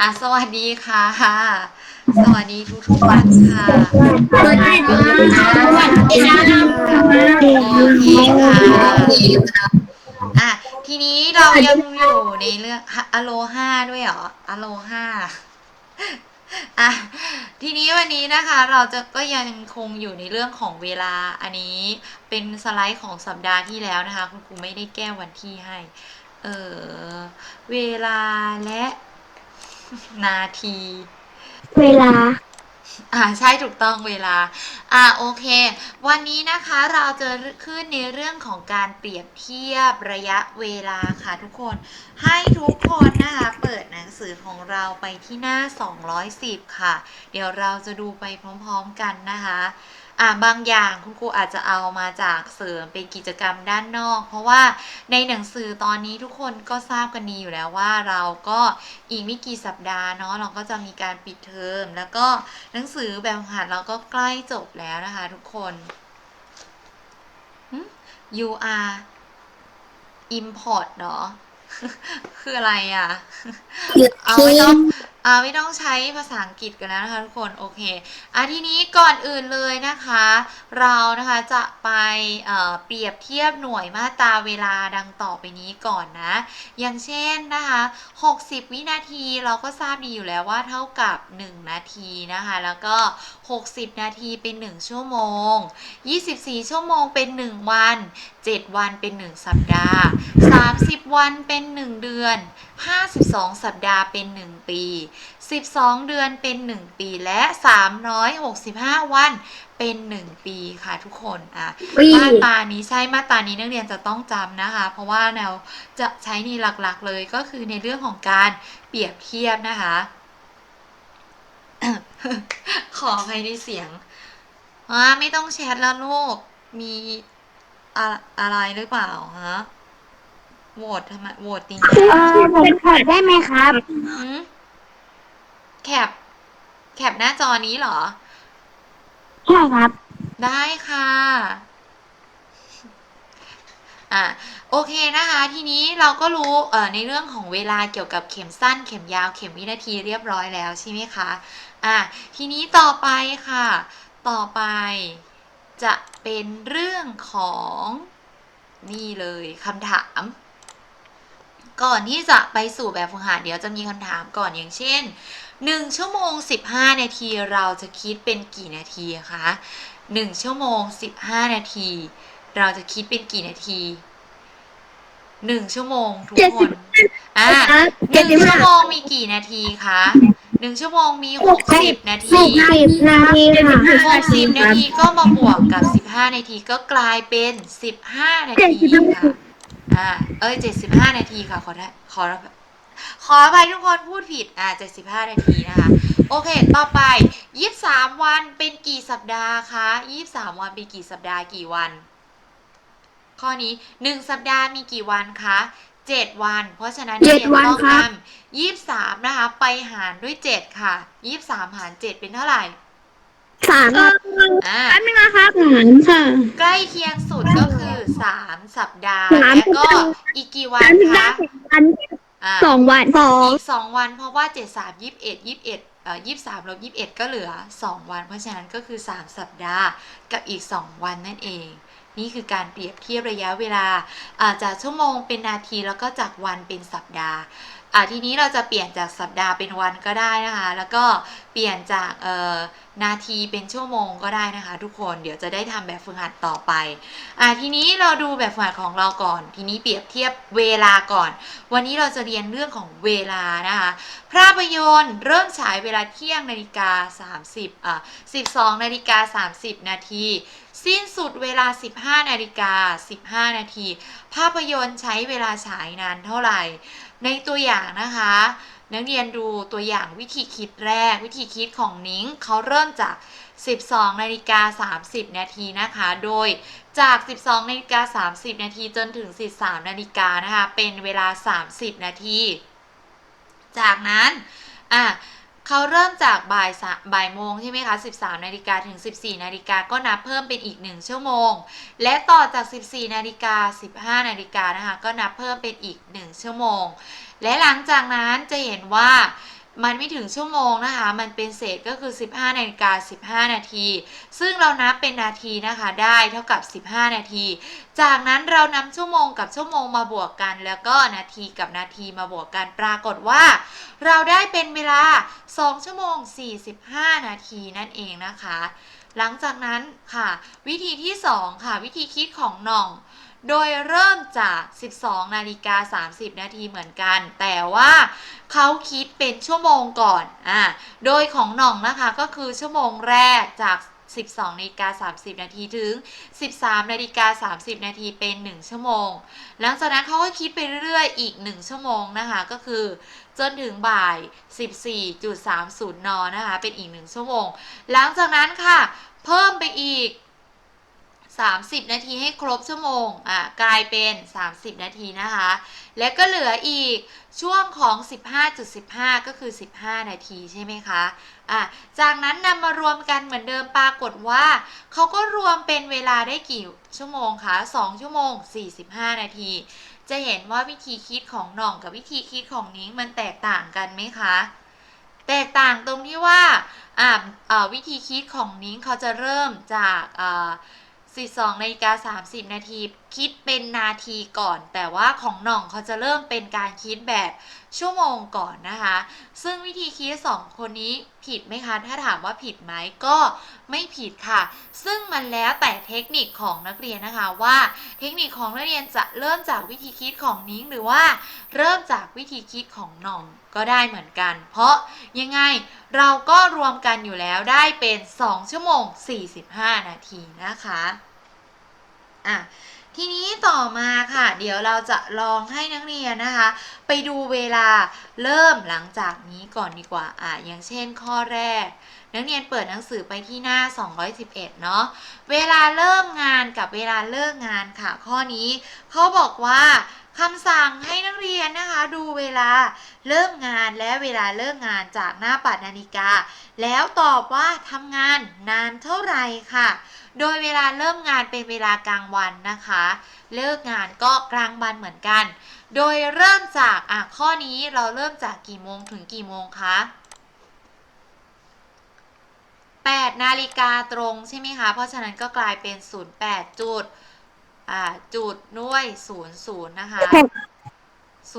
อะสวัสดีค่ะ สวัสดีทุกทุกๆวันค่ะสวัสดีค่ะสวัสดีค่ะโอเคค่ะอะทีนี้เรายังอยู่ในเรื่องอโลฮาด้วยเหรออโลฮาอะทีนี้วันนี้นะคะเราจะก็ยังคงอยู่ในเรื่องของเวลาอันนี้เป็นสไลด์ของสัปดาห์ที่แล้วนะคะ คุณครูไม่ได้แก้วันที่ให้ เออเวลาและ นาที เวลา อ่าใช่ถูกต้องเวลา อ่าโอเค วันนี้นะคะเราจะขึ้นในเรื่องของการเปรียบเทียบระยะเวลาค่ะทุกคน ให้ทุกคนนะคะเปิดหนังสือของเราไปที่หน้า 210 ค่ะ เดี๋ยวเราจะดูไปพร้อมๆกันนะคะ อ่าบางอย่างคุณครูอาจจะเอามาจากเสริมเป็นกิจกรรมด้านนอก เพราะว่าในหนังสือตอนนี้ทุกคนก็ทราบกันดีอยู่แล้วว่าเราก็อีกไม่กี่สัปดาห์เนาะเราก็จะมีการปิดเทอมแล้วก็หนังสือแบบหัดเราก็ใกล้จบแล้วนะคะทุกคน you are import เนาะคืออะไรอะ เอาไม่ต้อง อ่าไม่ต้องใช้ภาษาอังกฤษกันแล้วนะคะทุกคนโอเคอะทีนี้ก่อนอื่นเลยนะคะ เรานะคะจะไปเอ่อเปรียบเทียบหน่วยมาตราเวลาดังต่อไปนี้ก่อนนะ อย่างเช่นนะคะ 60 วินาทีเราก็ทราบดีอยู่แล้วว่าเท่ากับ 1 นาทีนะคะ แล้วก็ 60 นาทีเป็น 1 ชั่วโมง 24 ชั่วโมงเป็น 1 วัน 7 วันเป็น 1 สัปดาห์ 30 วันเป็น 1 เดือน 52 สัปดาห์เป็น 1 ปี 12 เดือนเป็น 1 ปีและ 365 วันเป็น 1 ปีค่ะทุกคนอะปีมาตรานี้ใช่มาตรานี้นักเรียนจะต้องจำนะคะ เพราะว่าแนวจะใช้ในหลักๆเลยก็คือในเรื่องของการเปรียบเทียบนะคะ ขอใครในเสียงอ่าไม่ต้องแชทแล้วลูกมีอะอะไรหรือเปล่าฮะ โหวตทำไมโหวตติงเออผมขอได้ไหมครับ หืมแคป แคปหน้าจอนี้เหรอ ใช่ครับ ได้ค่ะ อะ โอเคนะคะ ทีนี้เราก็รู้เอ่อในเรื่องของเวลาเกี่ยวกับเข็มสั้น เข็มยาว เข็มวินาทีเรียบร้อยแล้วใช่ไหมคะ อะ ทีนี้ต่อไปค่ะ ต่อไปจะเป็นเรื่องของนี่เลยคำถาม ก่อนที่จะไปสู่แบบฝึกหัดเดี๋ยวจะมีคำถามก่อนอย่างเช่น 1 ชั่วโมง 15 นาทีเราจะคิดเป็นกี่นาทีคะ1 ชั่วโมง 15 นาที เราจะคิดเป็นกี่นาที1ชั่วโมงทุกคน อะหนึ่งชั่วโมงมีกี่นาทีคะหนึ่งชั่วโมงมี60นาทีหกสิบนาทีค่ะ60นาทีก็มาบวกกับ15นาทีก็กลายเป็น15นาทีค่ะ อ่า เอ้ย75นาทีค่ะ ขอได้ขอขออภัยทุกคนพูดผิด อ่า75นาทีนะคะ โอเค ต่อไป23วันเป็นกี่สัปดาห์คะ23วันเป็นกี่สัปดาห์กี่วัน ข้อนี้1สัปดาห์มีกี่วันคะ7วัน เพราะฉะนั้นเจ็ดเรียนวันต้องครับนำ23นะคะ ไปหารด้วย7ค่ะ23หาร7เป็นเท่าไหร่ สามครับอ่าแป๊บนึงนะครับสามค่ะ ใกล้เคียงสุดก็คือ3สัปดาห์ สามและก็สัปดาห์ อีกกี่วัแป๊นบนึงนะคะวันอ่าสองวันสองอีก2วันเพราะว่า7 3 21 21เอ่อ23ลบ21ก็เหลือ2วัน เพราะฉะนั้นก็คือ3สัปดาห์กับอีก2วันนั่นเอง นี่คือการเปรียบเทียบระยะเวลาอ่าจากชั่วโมงเป็นนาทีแล้วก็จากวันเป็นสัปดาห์ อ่าทีนี้เราจะเปลี่ยนจากสัปดาห์เป็นวันก็ได้นะคะ แล้วก็เปลี่ยนจากเอ่อนาทีเป็นชั่วโมงก็ได้นะคะ ทุกคนเดี๋ยวจะได้ทำแบบฝึกหัดต่อไปอ่าทีนี้เราดูแบบฝึกหัดของเราก่อน ทีนี้เปรียบเทียบเวลาก่อน วันนี้เราจะเรียนเรื่องของเวลานะคะภาพยนตร์เริ่มฉายเวลาเที่ยงนาฬิกา 30อ่า12นาฬิกา30 นาทีสิ้นสุดเวลา 15 นาฬิกา 15 นาที ภาพยนตร์ใช้เวลาฉายนานเท่าไหร่ ในตัวอย่างนะคะ นักเรียนดูตัวอย่างวิธีคิดแรก วิธีคิดของนิ้งเขาเริ่มจาก 12นาฬิกา30 นาทีนะคะ โดยจาก 12นาฬิกา30 นาทีจนถึง 13นาฬิกานะคะ เป็นเวลา 30 นาที จากนั้นอะ เขาเริ่มจากบ่ายสะบ่ายโมงใช่ไหมคะ 13 นาฬิกาถึง 14 นาฬิกาก็นับเพิ่มเป็นอีก 1 ชั่วโมง และต่อจาก 14 นาฬิกา 15 นาฬิกานะคะ ก็นับเพิ่มเป็นอีก 1 ชั่วโมง และหลังจากนั้นจะเห็นว่า มันไม่ถึงชั่วโมงนะคะ มันเป็นเศษก็คือ 15นาฬิกา15 นาที ซึ่งเรานับเป็นนาทีนะคะได้เท่ากับ 15 นาที จากนั้นเรานำชั่วโมงกับชั่วโมงมาบวกกัน แล้วก็นาทีกับนาทีมาบวกกันปรากฏว่า เราได้เป็นเวลา 2 ชั่วโมง 45 นาทีนั่นเองนะคะ หลังจากนั้นค่ะ วิธีที่ 2 ค่ะ วิธีคิดของหน่อง โดยเริ่มจาก 12 นาฬิกา 30 นาทีเหมือนกัน แต่ว่าเขาคิดเป็นชั่วโมงก่อน อ่า โดยของหน่องนะคะก็คือชั่วโมงแรกจาก 12นาฬิกา30 นาทีถึง 13นาฬิกา30 นาทีเป็น 1 ชั่วโมง หลังจากนั้นเขาก็คิดไปเรื่อยๆ อีก 1 ชั่วโมงนะคะ ก็คือจนถึงบ่าย 14.30 น นะคะ เป็นอีก 1 ชั่วโมง หลังจากนั้นค่ะ เพิ่มไปอีก 30 นาทีให้ครบชั่วโมงอะกลายเป็น 30 นาทีนะคะ และก็เหลืออีกช่วงของ 15.15 ก็คือ 15 นาทีใช่ไหมคะอะจากนั้นนำมารวมกันเหมือนเดิมปรากฏว่าเขาก็รวมเป็นเวลาได้กี่ชั่วโมงคะ2ชั่วโมง 45 นาที จะเห็นว่าวิธีคิดของหน่องกับวิธีคิดของนิ้งมันแตกต่างกันไหมคะแตกต่างตรงที่ว่าอ่าวิธีคิดของนิ้งเขาจะเริ่มจาก อ่า42นาฬิกา30นาที คิดเป็นนาทีก่อน แต่ว่าของหน่องเขาจะเริ่มเป็นการคิดแบบชั่วโมงก่อนนะคะ ซึ่งวิธีคิดสองคนนี้ผิดไหมคะ ถ้าถามว่าผิดไหมก็ไม่ผิดค่ะ ซึ่งมันแล้วแต่เทคนิคของนักเรียนนะคะว่า เทคนิคของนักเรียนจะเริ่มจากวิธีคิดของนิ้งหรือว่าเริ่มจากวิธีคิดของหน่องก็ได้เหมือนกัน เพราะยังไงเราก็รวมกันอยู่แล้วได้เป็น 2 ชั่วโมง 45 นาทีนะคะอะ ทีนี้ต่อมาค่ะ เดี๋ยวเราจะลองให้นักเรียนนะคะ ไปดูเวลาเริ่มหลังจากนี้ก่อนดีกว่าอะอย่างเช่นข้อแรก นักเรียนเปิดหนังสือไปที่หน้า 211 เนาะเวลาเริ่มงานกับเวลาเลิกงานค่ะ ข้อนี้เขาบอกว่า คำสั่งให้นักเรียนนะคะดูเวลาเริ่มงานและเวลาเลิกงานจากหน้าปัดนาฬิกา แล้วตอบว่าทำงานนานเท่าไหร่ค่ะ โดยเวลาเริ่มงานเป็นเวลากลางวันนะคะ เลิกงานก็กลางวันเหมือนกัน โดยเริ่มจากอะข้อนี้เราเริ่มจากกี่โมงถึงกี่โมงคะ8นาฬิกาตรงใช่ไหมคะ เพราะฉะนั้นก็กลายเป็น 08จุด อ่าจุดด้วย00นะคะ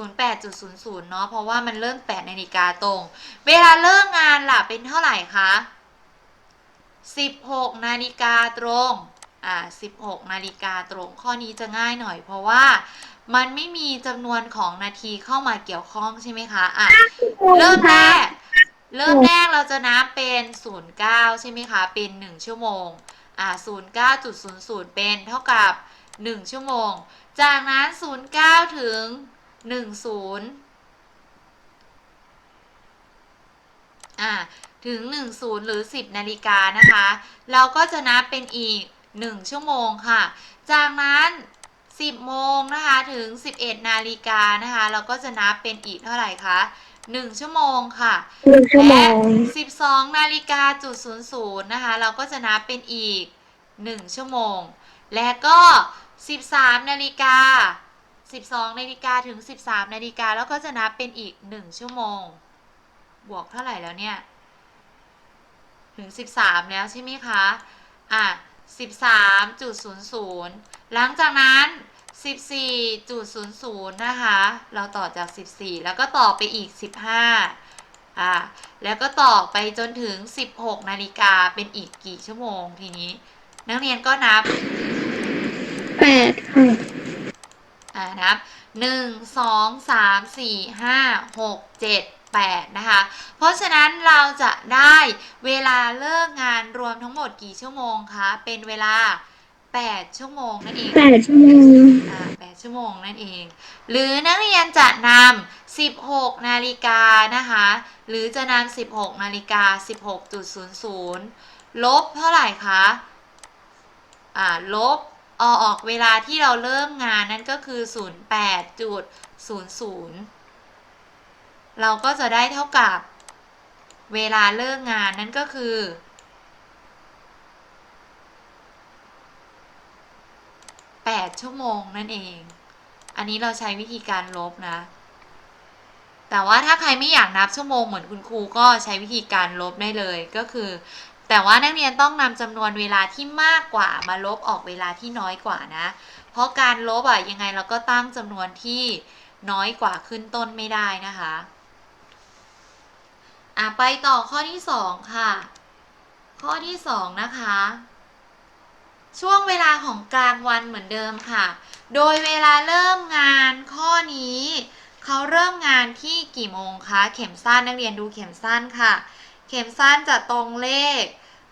08.00เนาะเพราะว่ามันเริ่ม8นาฬิกาตรง เวลาเลิกงานล่ะเป็นเท่าไหร่คะ16นาฬิกาตรง อ่า16นาฬิกาตรง ข้อนี้จะง่ายหน่อย เพราะว่ามันไม่มีจำนวนของนาทีเข้ามาเกี่ยวข้องใช่ไหมคะอะเริ่มแรกเริ่มแรกเราจะนับเป็น09ใช่ไหมคะ เป็น1ชั่วโมง อ่า09.00เป็นเท่ากับ 1 ชั่วโมง จากนั้น 09 ถึง 10อ่าถึง 10 หรือ 10 นาฬิกานะคะ เราก็จะนับเป็นอีก 1 ชั่วโมงค่ะ จากนั้น 10 โมงนะคะถึง 11 นาฬิกานะคะ เราก็จะนับเป็นอีกเท่าไหร่คะ1 ชั่วโมงค่ะหนึ่งชั่วโมและง12 นาฬิกาจุด00นะคะ เราก็จะนับเป็นอีก 1 ชั่วโมง และก็ 13นาฬิกา12นาฬิกาถึง 13นาฬิกาแล้วก็จะนับเป็นอีก 1 ชั่วโมง บวกเท่าไหร่แล้วเนี่ย ถึง 13 แล้วใช่ไหมคะ อะ 13.00 หลังจากนั้น 14.00 นะคะ เราต่อจาก 14 แล้วก็ต่อไปอีก 15 อ่าแล้วก็ต่อไปจนถึง 16 นาฬิกาเป็นอีกกี่ชั่วโมงทีนี้ นักเรียนก็นับ แปดค่ะอ่านับหนึ่งสองสามสี่ห้าหกเจ็ดแปดนะคะ เพราะฉะนั้นเราจะได้เวลาเลิกงานรวมทั้งหมดกี่ชั่วโมงคะ เป็นเวลา8ชั่วโมงนั่นเองแปดชั่วโมงอ่า8ชั่วโมงนั่นเอง หรือนักเรียนจะนำ16นาฬิกานะคะ หรือจะนำ16นาฬิกา16.00ลบเท่าไหร่คะ อ่า ลบเอาออกเวลาที่เราเริ่มงานนั่นก็คือ 08.00 เราก็จะได้เท่ากับเวลาเลิกงานนั่นก็คือ 8 ชั่วโมงนั่นเอง อันนี้เราใช้วิธีการลบนะ แต่ว่าถ้าใครไม่อยากนับชั่วโมงเหมือนคุณครูก็ใช้วิธีการลบได้เลยก็คือ แต่ว่านักเรียนต้องนำจำนวนเวลาที่มากกว่ามาลบออกเวลาที่น้อยกว่านะ เพราะการลบอะยังไงเราก็ตั้งจำนวนที่น้อยกว่าขึ้นต้นไม่ได้นะคะอะไปต่อข้อที่สองค่ะ ข้อที่สองนะคะ ช่วงเวลาของกลางวันเหมือนเดิมค่ะ โดยเวลาเริ่มงานข้อนี้เขาเริ่มงานที่กี่โมงคะ เข็มสั้นนักเรียนดูเข็มสั้นค่ะ เข็มสั้นจะตรงเลข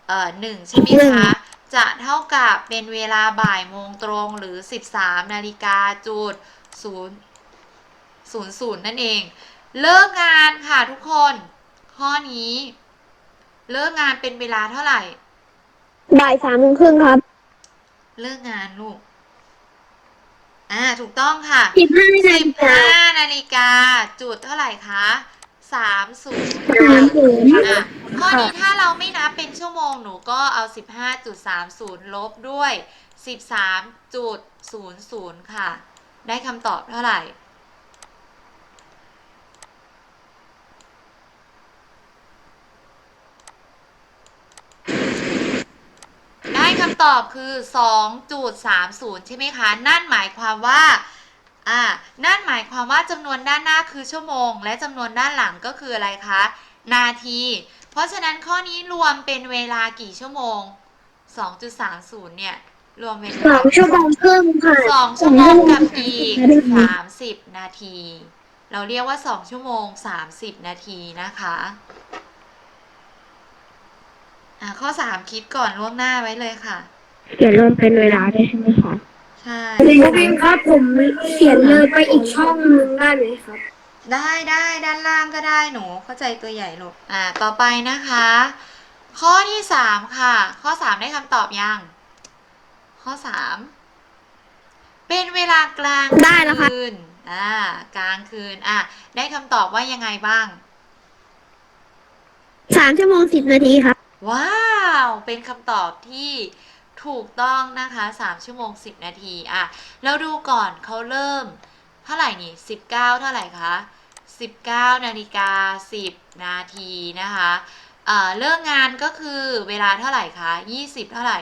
เอ่อหนึ่งใช่ไหมคะ จะเท่ากับเป็นเวลาบ่ายโมงตรงหรือ 13นาฬิกาจุดศูนย์ศูนย์ศูนย์นั่นเอง เลิกงานค่ะทุกคน ข้อนี้ เลิกงานเป็นเวลาเท่าไหร่ บ่ายสามโมงครึ่งครับเลิกงานลูก อ่า ถูกต้องค่ะสิบห้านาสิฬิบกาห้านาฬิกาจุดเท่าไหร่คะ สามศูนย์สามศูนย์อะข้อนี้ถ้าเราไม่นับเป็นชั่วโมงหนูก็เอา15.30ลบด้วย13.00ค่ะ ได้คำตอบเท่าไหร่ได้คำตอบคือ 2.30 ใช่ไหมคะ นั่นหมายความว่า อ่านั่นหมายความว่าจำนวนด้านหน้าคือชั่วโมง และจำนวนด้านหลังก็คืออะไรคะ นาที เพราะฉะนั้นข้อนี้รวมเป็นเวลากี่ชั่วโมง 2.30 เนี่ย รวมเป็นสองชั่วโมงครึ่งค่ะสองชั่วโมงกับอีก30 นาที เราเรียกว่า 2 ชั่วโมง 30 นาทีนะคะอ่าข้อ 3 คิดก่อนล่วงหน้าไว้เลยค่ะเขียนรวมเป็นเวลาได้ใช่ไหมคะ ใช่ครูพิมครับผมเขียนเลยไปอีกช่องนึงได้ไหมครับ ได้ได้ด้านล่างก็ได้หนูเข้าใจตัวใหญ่ลูกอ่า ต่อไปนะคะ ข้อที่สามค่ะ ข้อสามได้คำตอบยัง ข้อสามเป็นเวลากลางได้แล้วค่ะคืนอ่ากลางคืนอะได้คำตอบว่ายังไงบ้าง สามชั่วโมงสิบนาทีครับ ว้าว เป็นคำตอบที่ ถูกต้องนะคะ 3 ชั่วโมง 10 นาทีอะแล้วดูก่อนเขาเริ่ม เท่าไหร่นี่ 19 เท่าไหร่คะ 19 นาฬิกา 10 นาทีนะคะเอ่อเลิกงานก็คือเวลาเท่าไหร่คะ 20 เท่าไหร่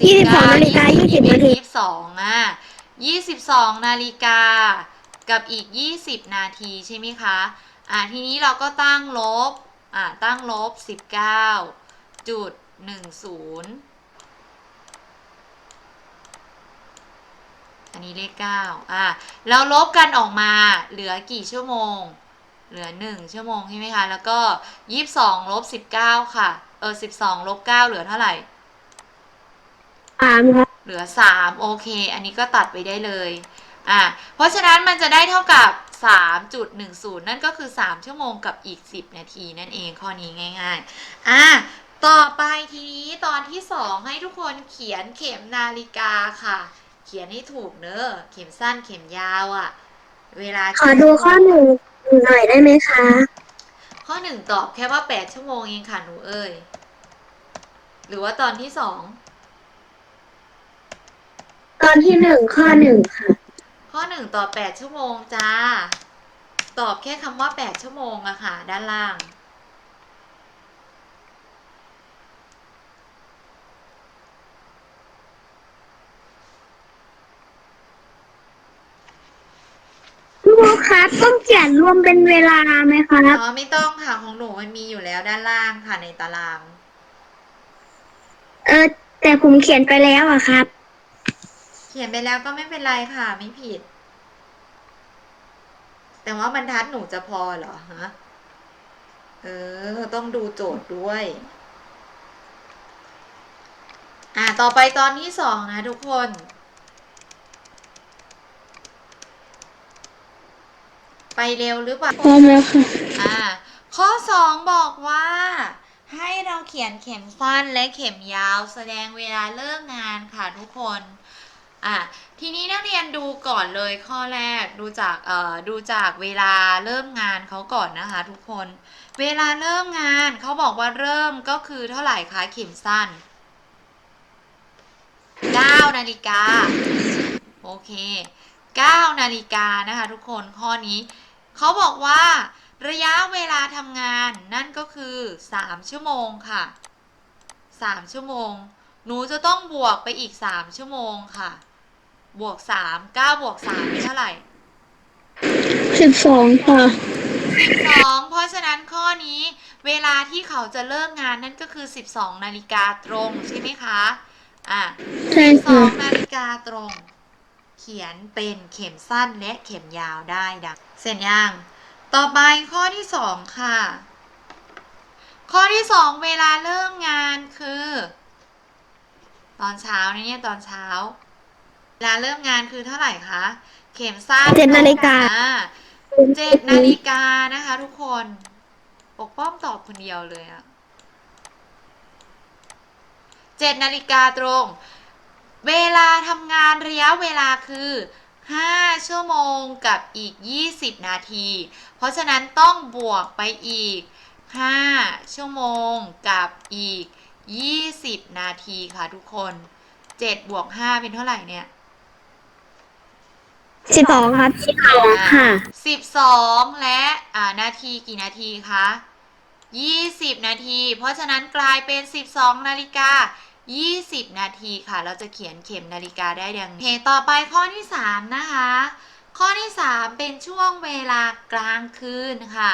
22นาฬิกา20นาที22อะ22นาฬิกากับอีก20นาทีใช่ไหมคะ อะทีนี้เราก็ตั้งลบ อะตั้งลบ19จุด 10อันนี้เลข9อะเราลบกันออกมาเหลือกี่ชั่วโมง เหลือ1ชั่วโมงใช่ไหมคะ แล้วก็22ลบ19ค่ะ เออ12ลบ9เหลือเท่าไหร่สามครับเหลือ3โอเค อันนี้ก็ตัดไปได้เลยอะเพราะฉะนั้นมันจะได้เท่ากับ 3.10 นั่นก็คือ 3 ชั่วโมงกับอีก 10 นาทีนั่นเองข้อนี้ง่าย ๆ อะ ต่อไปทีนี้ตอนที่2ให้ทุกคนเขียนเข็มนาฬิกาค่ะ เขียนให้ถูกเนอะเข็มสั้นเข็มยาวอะ่ะ เวลาขอดูข้อหนึ่งหน่อยได้ไหมคะ ข้อหนึ่งตอบแค่ว่า8ชั่วโมงเองค่ะหนูเอ้ยหรือว่าตอนที่สองตอนที่หนึ่งข้อหนึ่งค่ะ ข้อหนึ่งตอบแปดชั่วโมงจ้า ตอบแค่คำว่าแปดชั่วโมงอะค่ะ ด้านล่าง ครู ครับต้องเขียนรวมเป็นเวลาไหมครับ อ๋อไม่ต้องค่ะของหนูมันมีอยู่แล้วด้านล่างค่ะในตาราง เออ แต่ผมเขียนไปแล้วอะครับ เขียนไปแล้วก็ไม่เป็นไรค่ะ ไม่ผิด แต่ว่าบรรทัดหนูจะพอเหรอฮะเออ ต้องดูโจทย์ด้วย อ่าต่อไปตอนที่สองนะทุกคน ไปเร็วหรือเปล่าพร้อมแล้วค่ะอ่า ข้อสองบอกว่า ให้เราเขียนเข็มสั้นและเข็มยาวแสดงเวลาเลิกงานค่ะทุกคนอะทีนี้นักเรียนดูก่อนเลยข้อแรกดูจากเอ่อดูจากเวลาเริ่มงานเขาก่อนนะคะทุกคน เวลาเริ่มงานเขาบอกว่าเริ่มก็คือเท่าไหร่คะเข็มสั้น9นาฬิกาโอเค9นาฬิกานะคะทุกคนข้อนี้ เขาบอกว่าระยะเวลาทำงานนั่นก็คือ 3 ชั่วโมงค่ะ 3 ชั่วโมง หนูจะต้องบวกไปอีก 3 ชั่วโมงค่ะ บวก 3 9บวก3เป็นเท่าไหร่สิบสองค่ะ 12 เพราะฉะนั้นข้อนี้เวลาที่เขาจะเลิกงานนั่นก็คือ 12 นาฬิกาตรงใช่ไหมคะ อะใช่ค่ะ12นาฬิกาตรงเขียนเป็นเข็มสั้นและเข็มยาวได้ดังเสร็จยังต่อไปข้อที่2ค่ะ ข้อที่2เวลาเริ่มงานคือ ตอนเช้านะเนี่ยตอนเช้า เวลาเริ่มงานคือเท่าไหร่คะเข็มสั้นเจ็ดนาฬิกาอ่เจ็ดนาฬิกานะคะ ทุกคนปกป้องตอบคนเดียวเลยอะเจ็ดนาฬิกาตรง เวลาทำงานระยะเวลาคือ 5 ชั่วโมงกับอีก 20 นาที เพราะฉะนั้นต้องบวกไปอีก 5 ชั่วโมงกับอีก 20 นาทีค่ะทุกคน 7 บวก 5 เป็นเท่าไหร่เนี่ยสิบสองครับสิบสองค่ะสิบสองและอ่านาทีกี่นาทีคะยี่สิบนาที เพราะฉะนั้นกลายเป็นสิบสองนาฬิกา ยี่สิบนาทีค่ะ เราจะเขียนเข็มนาฬิกาได้ดังนี้โอเคต่อไปข้อที่สามนะคะ ข้อที่สามเป็นช่วงเวลากลางคืนค่ะ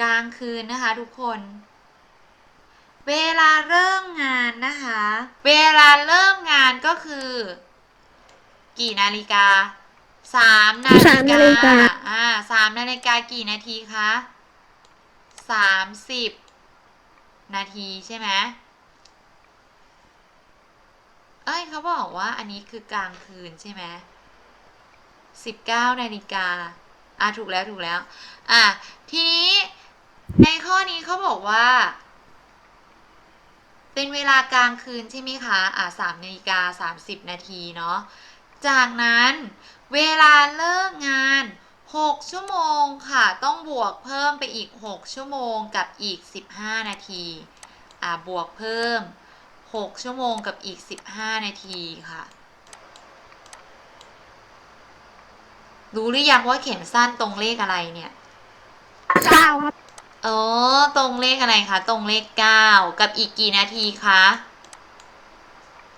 กลางคืนนะคะทุกคน เวลาเริ่มงานนะคะ เวลาเริ่มงานก็คือ กี่นาฬิกาสามนาสามนาฬิกาอ่าสามนาฬิกากี่นาทีคะสามสิบนาทีใช่ไหมเอ้ยเขาบอกว่าอันนี้คือกลางคืนใช่ไหมสิบเก้านาฬิกาอะถูกแล้วถูกแล้ว อะทีนี้ในข้อนี้เขาบอกว่า เป็นเวลากลางคืนใช่ไหมคะอะสามนาฬิกาสามสิบนาทีเนาะจากนั้นเวลาเลิกงาน6ชั่วโมงค่ะ ต้องบวกเพิ่มไปอีก6ชั่วโมงกับอีก15นาที อ่าบวกเพิ่ม 6 ชั่วโมงกับอีก 15 นาทีค่ะ รู้หรือยังว่าเข็มสั้นตรงเลขอะไรเนี่ยเก้าครับเออตรงเลขอะไรคะ ตรงเลข9กับอีกกี่นาทีคะ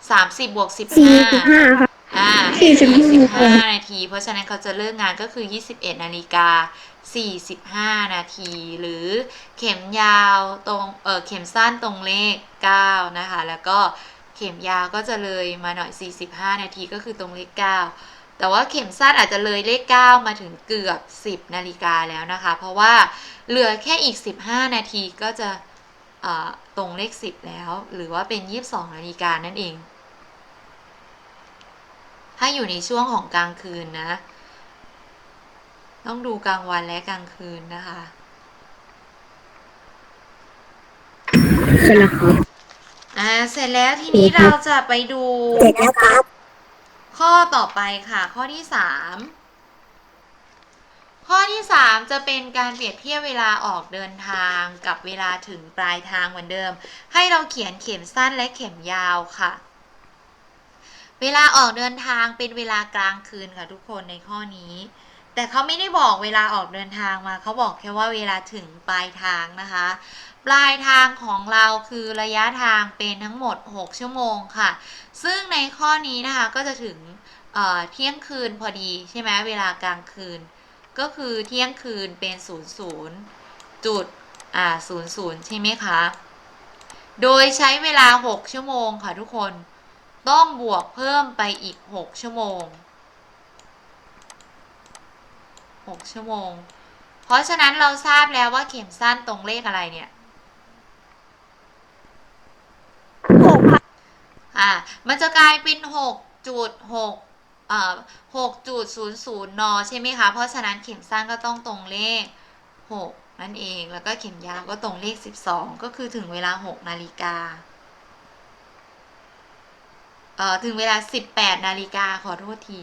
30บวกสี่สิบ15ห้าครับอ่าสี่สิบห้า45นาที เพราะฉะนั้นเขาจะเลิกงานก็คือ21นาฬิกา 45 นาที หรือเข็มยาวตรงเออเข็มสั้นตรงเลข 9 นะคะ แล้วก็เข็มยาวก็จะเลยมาหน่อย 45 นาทีก็คือตรงเลข 9 แต่ว่าเข็มสั้นอาจจะเลยเลข 9 มาถึงเกือบ 10 นาฬิกาแล้วนะคะ เพราะว่าเหลือแค่อีก 15 นาทีก็จะตรงเลข 10 แล้ว หรือว่าเป็น 22 นาฬิกานั่นเอง ถ้าอยู่ในช่วงของกลางคืนนะ ต้องดูกลางวันและกลางคืนนะคะเสร็จแล้วครับอ่าเสร็จแล้วทีนี้เราจะไปดูเสร็จแล้วครับ ข้อต่อไปค่ะ ข้อที่สามข้อที่สามจะเป็นการเปรียบเทียบเวลาออกเดินทางกับเวลาถึงปลายทางเหมือนเดิม ให้เราเขียนเข็มสั้นและเข็มยาวค่ะ เวลาออกเดินทางเป็นเวลากลางคืนค่ะทุกคนในข้อนี้ แต่เขาไม่ได้บอกเวลาออกเดินทางมา เขาบอกแค่ว่าเวลาถึงปลายทางนะคะ ปลายทางของเราคือระยะทางเป็นทั้งหมด 6 ชั่วโมงค่ะ ซึ่งในข้อนี้นะคะก็จะถึงเเที่ยงคืนพอดีใช่ไหมเวลากลางคืน ก็คือเที่ยงคืนเป็น 00จุดอ่า00 ใช่ไหมคะ โดยใช้เวลา 6 ชั่วโมงค่ะทุกคน ต้องบวกเพิ่มไปอีก 6 ชั่วโมง 6 ชั่วโมง เพราะฉะนั้นเราทราบแล้วว่าเข็มสั้นตรงเลขอะไรเนี่ยหกครับอ่า มันจะกลายเป็นหกจุดหกเอ่อหกจุดศูนย์ศูนย์นใช่ไหมคะ เพราะฉะนั้นเข็มสั้นก็ต้องตรงเลขหกนั่นเอง แล้วก็เข็มยาวก็ตรงเลขสิบสองก็คือถึงเวลาหกนาฬิกาเอ่อถึงเวลาสิบแปดนาฬิกาขอโทษที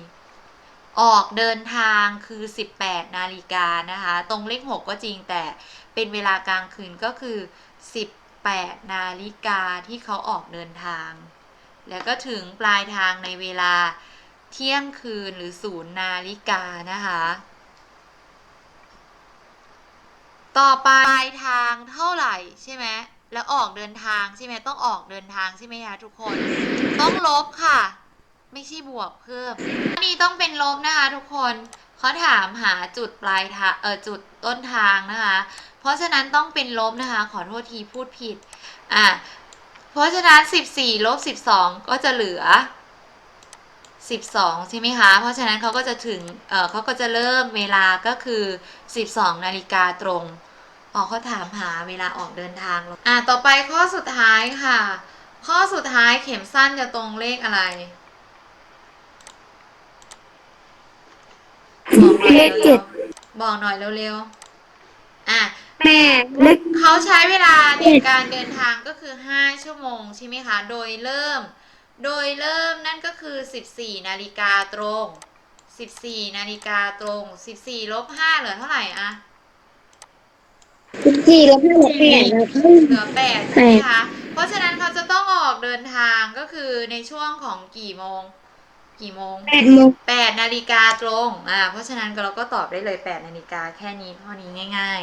ออกเดินทางคือ 18 นาฬิกานะคะ ตรงเลข 6 ก็จริงแต่เป็นเวลากลางคืนก็คือ 18 นาฬิกาที่เขาออกเดินทาง แล้วก็ถึงปลายทางในเวลาเที่ยงคืนหรือศูนย์นาฬิกานะคะ ต่อไปปลายทางเท่าไหร่ใช่ไหมแล้วออกเดินทางใช่ไหมต้องออกเดินทางใช่ไหมคะทุกคน ต้องลบค่ะ ไม่ใช่บวกเพิ่มอันนี้ต้องเป็นลบนะคะทุกคนเขาถามหาจุดปลายทางเออจุดต้นทางนะคะ เพราะฉะนั้นต้องเป็นลบนะคะ ขอโทษทีพูดผิดอะเพราะฉะนั้น14ลบ12 ก็จะเหลือ 12 ใช่ไหมคะ เพราะฉะนั้นเขาก็จะถึงเออเขาก็จะเริ่มเวลาก็คือ 12นาฬิกาตรงอ๋อเขาถามหาเวลาออกเดินทางอะต่อไปข้อสุดท้ายค่ะ ข้อสุดท้ายเข็มสั้นจะตรงเลขอะไร บอกหน่อยเลขเจ็ดร็วๆบอกหน่อยเร็วๆอะ แม่เลข เขาใช้เวลาในการเดินทางก็คือ 5 ชั่วโมงใช่ไหมคะ โดยเริ่ม โดยเริ่มนั่นก็คือ 14 นาฬิกาตรง 14 นาฬิกาตรง 14ลบ5เหลือเท่าไหร่อะสิบสี่ลบห้าลบแปดแล้วเหลือ8ใช่ไหมคะ เพราะฉะนั้นเขาจะต้องออกเดินทางก็คือในช่วงของกี่โมง กี่โมงแปดโมง8นาฬิกาตรง อ่า เพราะฉะนั้นเราก็ตอบได้เลย8นาฬิกาแค่นี้ข้อนี้ง่าย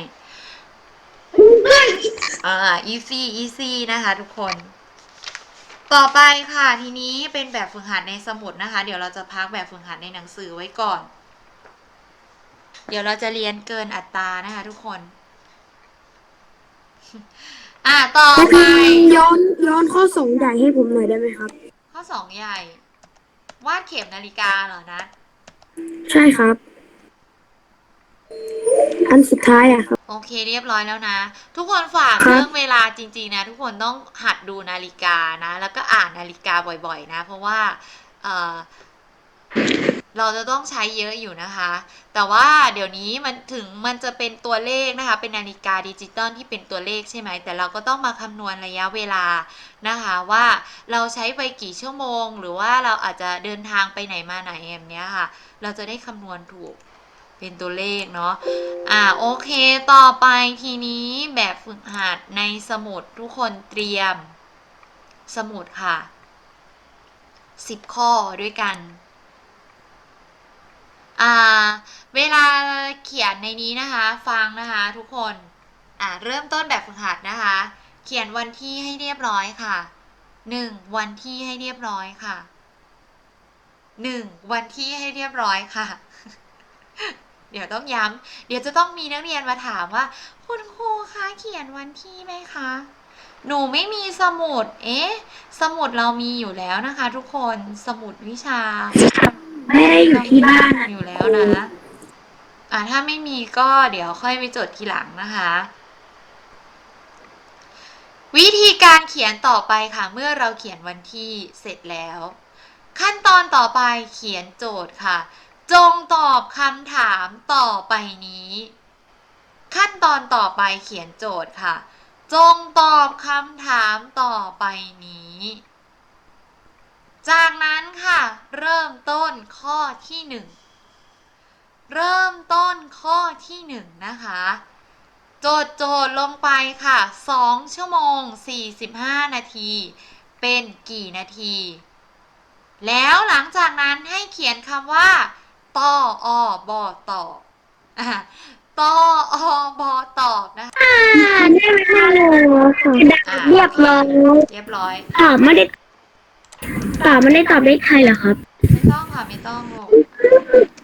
ๆ อ่า easy easy นะคะทุกคน ต่อไปค่ะทีนี้เป็นแบบฝึกหัดในสมุดนะคะ เดี๋ยวเราจะพักแบบฝึกหัดในหนังสือไว้ก่อน เดี๋ยวเราจะเรียนเกินอัตรานะคะ ทุกคน อ่าต่อแล้วไปพี่ย้อนย้อนข้อสองใหญ่ให้ผมหน่อยได้ไหมครับ ข้อสองใหญ่ วาดเข็มนาฬิกาเหรอนะใช่ครับ อันสุดท้ายอะครับ โอเคเรียบร้อยแล้วนะ ทุกคนฝากครับ เรื่องเวลาจริง ๆ นะ ทุกคนต้องหัดดูนาฬิกานะ แล้วก็อ่านนาฬิกาบ่อย ๆ นะ เพราะว่าเออ เราจะต้องใช้เยอะอยู่นะคะ แต่ว่าเดี๋ยวนี้มันถึงมันจะเป็นตัวเลขนะคะ เป็นนาฬิกาดิจิตอลที่เป็นตัวเลขใช่ไหม แต่เราก็ต้องมาคำนวณระยะเวลานะคะว่าเราใช้ไปกี่ชั่วโมง หรือว่าเราอาจจะเดินทางไปไหนมาไหนแบบเนี้ยค่ะ เราจะได้คำนวณถูกเป็นตัวเลขเนาะ อ่าโอเคต่อไปทีนี้แบบฝึกหัดในสมุดทุกคนเตรียม สมุดค่ะสิบข้อด้วยกัน อ่าเวลาเขียนในนี้นะคะฟังนะคะทุกคนอ่าเริ่มต้นแบบฝึกหัดนะคะ เขียนวันที่ให้เรียบร้อยค่ะหนึ่งวันที่ให้เรียบร้อยค่ะหนึ่งวันที่ให้เรียบร้อยค่ะ เดี๋ยวต้องย้ำเดี๋ยวจะต้องมีนักเรียนมาถามว่า คุณครูคะเขียนวันที่ไหมคะหนูไม่มีสมุด เอ๊ะ สมุดเรามีอยู่แล้วนะคะ ทุกคน สมุดวิชา ไม่ได้อยู่ที่บ้านอยู่แล้วนะอ่าถ้าไม่มีก็เดี๋ยวค่อยไปจดทีหลังนะคะ วิธีการเขียนต่อไปค่ะ เมื่อเราเขียนวันที่เสร็จแล้ว ขั้นตอนต่อไปเขียนโจทย์ค่ะ จงตอบคำถามต่อไปนี้ ขั้นตอนต่อไปเขียนโจทย์ค่ะ จงตอบคำถามต่อไปนี้ จากนั้นค่ะ เริ่มต้นข้อที่หนึ่งเริ่มต้นข้อที่หนึ่งนะคะ โจทย์โจทย์ลงไปค่ะ 2 ชั่วโมง 45 นาที เป็นกี่นาที แล้วหลังจากนั้นให้เขียนคำว่าตออบอตอบอะตออบอตอบนะคะอ่าได้เวลาแล้วค่ะเรียบร้อยเรียบร้อยตอบไม่ได้ ตอบไม่ได้ตอบเลขไทยเหรอครับ ไม่ต้องค่ะไม่ต้องลูก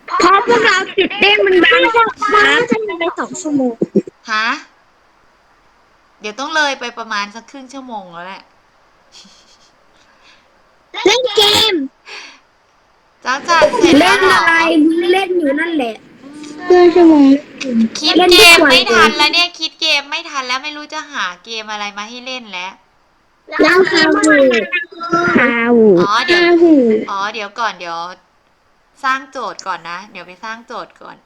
เพราะพวกเราติดเต้นมันบ้างครับจะมีไปสองชั่วโมงฮะเดี๋ยวต้องเลยไปประมาณสักครึ่งชั่วโมงแล้วแหละเล่นเกม จ้าจัดเสร็จเล่แล้วนเหรออะไรเล่นอยู่นั่นแหละครึ่งชั่วโมง คิดเล่นเกทุกมวันไม่ทันแล้วเนี่ยคิดเกมไม่ทันแล้วไม่รู้จะหาเกมอะไรมาให้เล่นแล้ว ยังคาวูคาวูอ๋อเดี๋ยวคาวูอ๋อเดี๋ยวก่อนเดี๋ยว สร้างโจทย์ก่อนนะ เดี๋ยวไปสร้างโจทย์ก่อน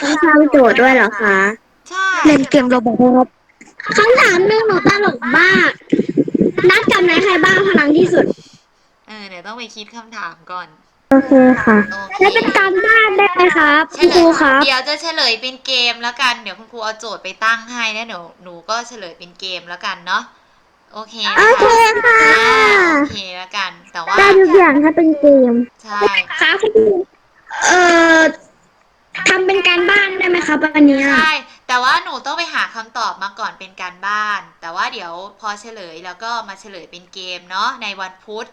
ต้องทำโจทย์ด้วยเหรอคะใช่ เล่นเกมโรบอทครับคำถามหนึ่งหนูตลกมาก นัดกับนายใครบ้างพลังที่สุดเออเดี๋ยวต้องไปคิดคำถามก่อนโอเคค่ะ โอเคแล้วเป็นการบ้านได้ไหมครับเฉคุณลครูยครับ เดี๋ยวจะเฉลยเป็นเกมแล้วกัน เดี๋ยวคุณครูเอาโจทย์ไปตั้งให้แล้วเดี๋ยวหนูก็เฉลยเป็นเกมแล้วกันเนาะ โโอเคโอนะเคคะค่ะอ่าโอเคแล้วกัน แต่ว่าได้ทุกอย่างถ้าเป็นเกม ใช่ค่ะคุณครูเอ่อทำเป็นการบ้านได้ไหมคะวันนี้ใช่แต่ว่าหนูต้องไปหาคำตอบมาก่อนเป็นการบ้าน แต่ว่าเดี๋ยวพอเฉลยแล้วก็มาเฉลยเป็นเกมเนาะในวันพุธ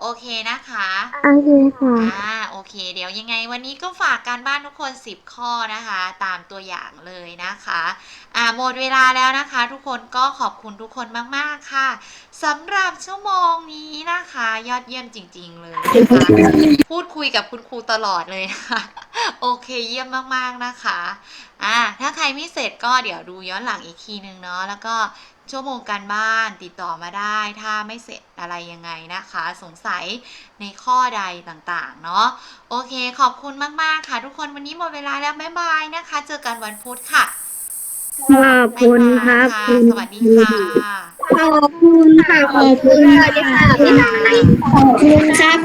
โอเคนะคะโอเคค่ะอ่าโอเค เดี๋ยวยังไงวันนี้ก็ฝากการบ้านทุกคน 10 ข้อนะคะ ตามตัวอย่างเลยนะคะอ่าหมดเวลาแล้วนะคะ ทุกคนก็ขอบคุณทุกคนมาก ๆ ค่ะสำหรับชั่วโมงนี้นะคะ ยอดเยี่ยมจริง ๆ เลยนะคะพูดคุยกับคุณครูตลอดเลยนะคะโอเคเยี่ยมมาก ๆ นะคะอ่าถ้าใครไม่เสร็จก็เดี๋ยวดูย้อนหลังอีกทีนึงเนาะแล้วก็ ชั่วโมงการบ้านติดต่อมาได้ถ้าไม่เสร็จอะไรยังไงนะคะ สงสัยในข้อใดต่างๆ เนาะโอเค ขอบคุณมากๆค่ะ ทุกคนวันนี้หมดเวลาแล้วบ๊ายบายนะคะ เจอกันวันพุธค่ะขอบคุณครับบ๊ายบายคุณสวัสดีค่ะ ขอบคุณค่ะ ขอบคุณค่ะ ขอบคุณครับ